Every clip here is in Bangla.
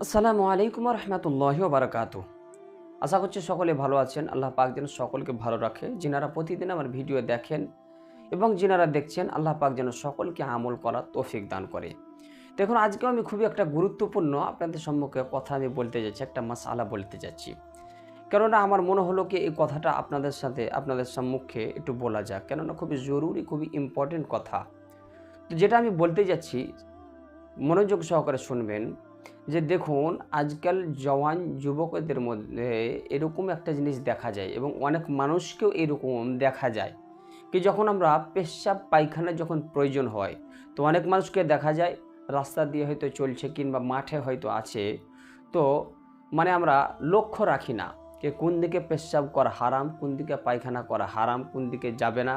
আসসালামু আলাইকুম রহমতুল্লাহ বারকাতু আশা করছি সকলে ভালো আছেন। আল্লাহ পাক যেন সকলকে ভালো রাখে। যিনারা প্রতিদিন আমার ভিডিও দেখেন এবং যিনারা দেখছেন, আল্লাহ পাক যেন সকলকে আমল করার তৌফিক দান করে। দেখুন আজকে আমি খুবই একটা গুরুত্বপূর্ণ আপনাদের সম্মুখে কথা আমি বলতে যাচ্ছি, একটা মাসালা বলতে যাচ্ছি। কেননা আমার মনে হলো কি, এই কথাটা আপনাদের সাথে, আপনাদের সম্মুখে একটু বলা যাক। কেননা খুবই জরুরি, খুবই ইম্পর্টেন্ট কথা। তো যেটা আমি বলতে যাচ্ছি, মনোযোগ সহকারে শুনবেন। যে দেখুন, আজকাল জওয়ান যুবকদের মধ্যে এরকম একটা জিনিস দেখা যায় এবং অনেক মানুষকেও এরকম দেখা যায় কি যখন আমরা পেশাব পায়খানা যখন প্রয়োজন হয়, তো অনেক মানুষকে দেখা যায় রাস্তা দিয়ে হয়তো চলছে কিংবা মাঠে হয়তো আছে। তো মানে আমরা লক্ষ্য রাখি না। যে কোন দিকে পেশাব করা হারাম, কোন দিকে পায়খানা করা হারাম, কোন দিকে যাবে না,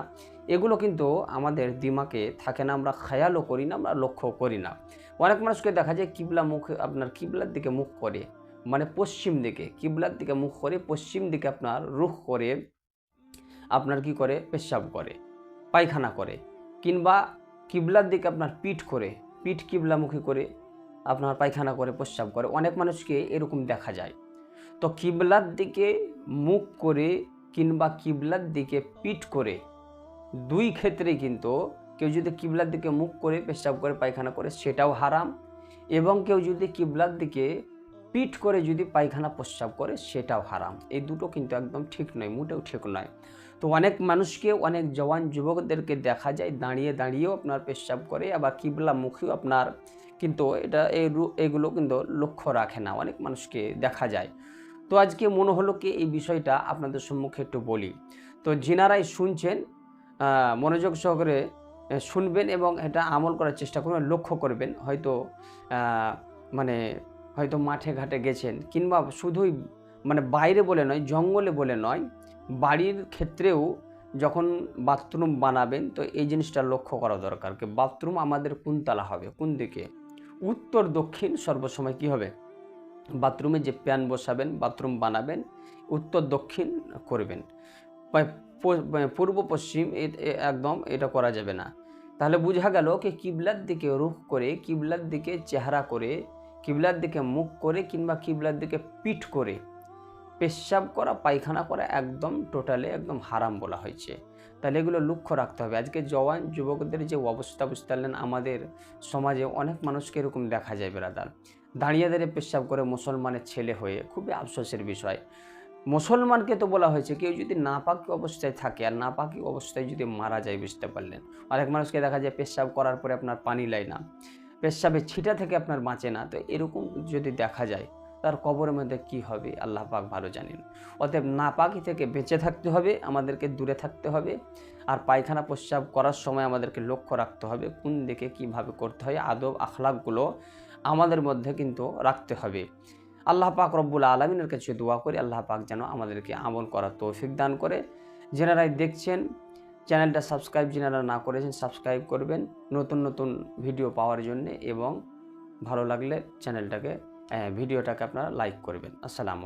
এগুলো কিন্তু আমাদের দিমাকে থাকে না, আমরা খেয়ালও করি না, আমরা লক্ষ্য করি না। অনেক মানুষকে দেখা যায় কিবলা মুখ, আপনার কিবলার দিকে মুখ করে মানে পশ্চিম দিকে, কিবলার দিকে মুখ করে, পশ্চিম দিকে আপনার রুখ করে, আপনার কি করে? পেশাব করে, পায়খানা করে, কিংবা কিবলার দিকে আপনার পিঠ করে, পিঠ কিবলামুখী করে, আপনার পায়খানা করে প্রস্রাব করে। অনেক মানুষকে এরকম দেখা যায়। তো কিবলার দিকে মুখ করে কিংবা কিবলার দিকে পিঠ করে, দুই ক্ষেত্রে কিন্তু কেউ যদি কিবলার দিকে মুখ করে, পেশাব করে, পায়খানা করে, সেটাও হারাম এবং কেউ যদি কিবলার দিকে পিঠ করে যদি পায়খানা প্রস্রাব করে, সেটাও হারাম। এই দুটো কিন্তু একদম ঠিক নয়, মোটেও ঠিক নয়। তো অনেক মানুষকে, অনেক জওয়ান যুবকদেরকে দেখা যায়, দাঁড়িয়ে দাঁড়িয়েও আপনার পেশাব করে, আবার কিবলা মুখেও আপনার কিন্তু এটা এই এগুলো কিন্তু লক্ষ্য রাখে না। অনেক মানুষকে দেখা যায়। তো আজকে মনে হলো কি, এই বিষয়টা আপনাদের সম্মুখে একটু বলি। তো যিনারাই শুনছেন মনোযোগ সহকারে শুনবেন এবং এটা আমল করার চেষ্টা করবেন, লক্ষ্য করবেন। হয়তো মানে হয়তো মাঠে ঘাটে গেছেন কিংবা শুধুই মানে বাইরে বলে নয়, জঙ্গলে বলে নয়, বাড়ির ক্ষেত্রেও যখন বাথরুম বানাবেন তো এই জিনিসটা লক্ষ্য করা দরকার কি বাথরুম আমাদের কোন তালা হবে, কোন দিকে? উত্তর, দক্ষিণ, সর্বসময় কি হবে? বাথরুমে যে প্যান বসাবেন, বাথরুম বানাবেন, উত্তর, দক্ষিণ করবেন। পূর্ব, পশ্চিম একদম এটা করা যাবে না। তাহলে বোঝা গেল কি কিবলার দিকে রুখ করে, কিবলার দিকে চেহারা করে কিবলার দিকে মুখ করে কিংবা কিবলার দিকে পিঠ করে পেশাব করা, পায়খানা করা একদম টোটালে একদম হারাম বলা হয়েছে। তাহলে এগুলো লক্ষ্য রাখতে হবে। আজকে জওয়ান যুবকদের যে অবস্থা বুঝতে পারলেন, আমাদের সমাজে অনেক মানুষকে এরকম দেখা যায় বেড়াদার দাঁড়িয়ে দাঁড়িয়ে পেশাব করে মুসলমানের ছেলে হয়ে খুবই আফসোসের বিষয়। মুসলমানকে তো বলা হয়েছে, কেউ যদি নাপাকি অবস্থায় থাকে আর নাপাকি অবস্থায় যদি মারা যায় বুঝতে পারলেন। অনেক মানুষকে দেখা যায় পেশাব করার পরে আপনার পানি লাই না পেশাবের ছিটা থেকে আপনার বাঁচে না। তো এরকম যদি দেখা যায়, তার কবরের মধ্যে কি হবে? আল্লাহ পাক ভালো জানেন। অতএব নাপাকি থেকে বেঁচে থাকতে হবে, আমাদেরকে দূরে থাকতে হবে। আর পায়খানা প্রস্রাব করার সময় আমাদেরকে লক্ষ্য রাখতে হবে, কোন দিকে কীভাবে করতে হয়, আদব আখলাকগুলো আমাদের মধ্যে কিন্তু রাখতে হবে। আল্লাহ পাক রব্বুল আলমিনের কাছে দোয়া করি, আল্লাহ পাক যেন আমাদেরকে আমল করার তৌফিক দান করে। যেনারাই দেখছেন চ্যানেলটা সাবস্ক্রাইব যেনারা না করেছেন, সাবস্ক্রাইব করবেন নতুন নতুন ভিডিও পাওয়ার জন্য এবং ভালো লাগলে চ্যানেলটাকে ভিডিওটাকে আপনারা লাইক করবেন। আসসালামু